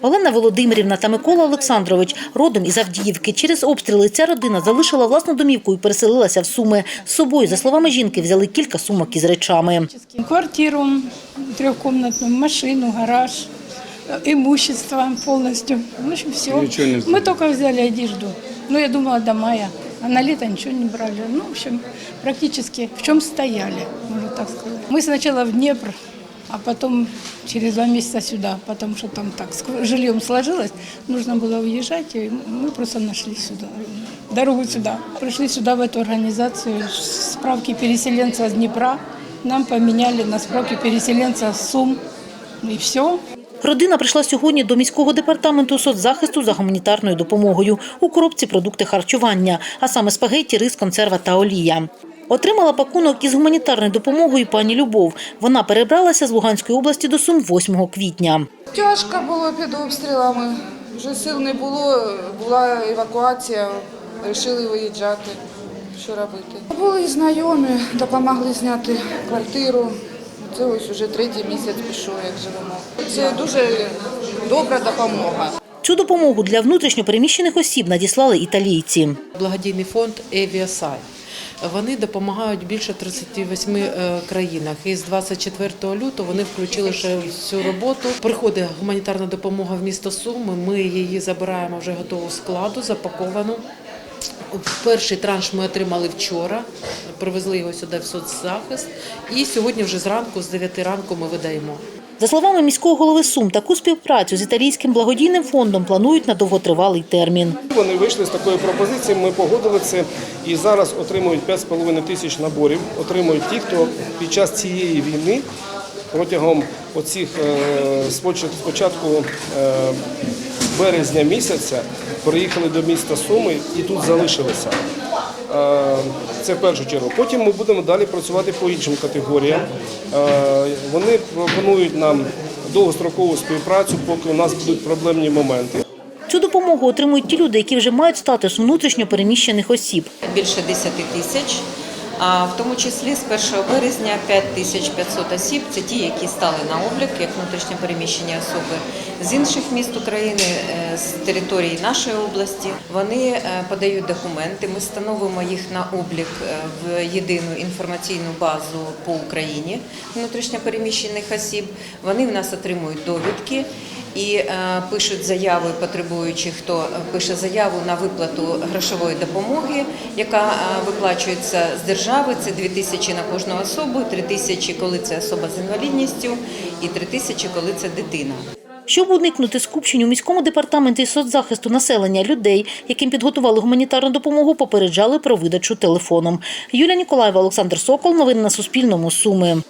Олена Володимирівна та Микола Олександрович родом із Авдіївки. Через обстріли ця родина залишила власну домівку і переселилася в Суми. З собою, за словами жінки, взяли кілька сумок із речами. Квартиру трехкомнатную, машину, гараж, э, имущество полностью. В общем, все. Ничего не взяли. Мы только взяли одежду. Ну, я думала, до мая. А на лето ничего не брали. Ну, в общем, практически в чем стояли, можно так сказать. Мы сначала в Днепр, а потом через два месяца сюда, потому что там так с жильем сложилось, нужно было уезжать, и мы просто нашли сюда, дорогу сюда. Пришли сюда, в эту организацию, справки переселенца с Днепра, нам поменяли на справки переселенца с Сум, и все. Родина прийшла сьогодні до міського департаменту соцзахисту за гуманітарною допомогою. У коробці продукти харчування, а саме спагетті, рис, консерва та олія. Отримала пакунок із гуманітарною допомогою пані Любов. Вона перебралася з Луганської області до Сум 8 квітня. Тяжко було під обстрілами. Вже сил не було, була евакуація, вирішили виїжджати. Що робити? Були і знайомі, допомогли зняти квартиру. Це ось уже третій місяць пішов, як живемо. Це дуже добра допомога. Цю допомогу для внутрішньопереміщених осіб надіслали італійці. Благодійний фонд Евіасай. Вони допомагають більше 38 е, країнах. І з 24 лютого вони включили ще всю роботу. Приходить гуманітарна допомога в місто Суми. Ми її забираємо вже готову складу, запаковану. Перший транш ми отримали вчора, привезли його сюди в соцзахист. І сьогодні вже зранку, з 9 ранку, ми видаємо. За словами міського голови Сум, таку співпрацю з італійським благодійним фондом планують на довготривалий термін. Вони вийшли з такою пропозицією, ми погодили це і зараз отримують 5,5 тисяч наборів. Отримують ті, хто під час цієї війни протягом оцих е, спочатку е, березня місяця приїхали до міста Суми і тут залишилися. Е, Це в першу чергу. Потім ми будемо далі працювати по іншим категоріям. Е, Вони пропонують нам довгострокову співпрацю, поки у нас будуть проблемні моменти. Цю допомогу отримують ті люди, які вже мають статус внутрішньопереміщених осіб. більше 10 тисяч. А в тому числі з 1 березня 5500 осіб це ті, які стали на облік як внутрішньо переміщені особи з інших міст України, е, з території нашої області. Вони е, подають документи. Ми встановимо їх на облік е, в єдину інформаційну базу по Україні внутрішньо переміщених осіб. Вони в нас отримують довідки і пишуть заяви потребуючі, хто пише заяву на виплату грошової допомоги, яка виплачується з держави. Це 2 тисячі на кожну особу, 3 тисячі, коли це особа з інвалідністю, і 3 тисячі, коли це дитина. Щоб уникнути скупчень у міському департаменті соцзахисту населення людей, яким підготували гуманітарну допомогу, попереджали про видачу телефоном. Юлія Ніколаєва, Олександр Сокол. Новини на Суспільному. Суми.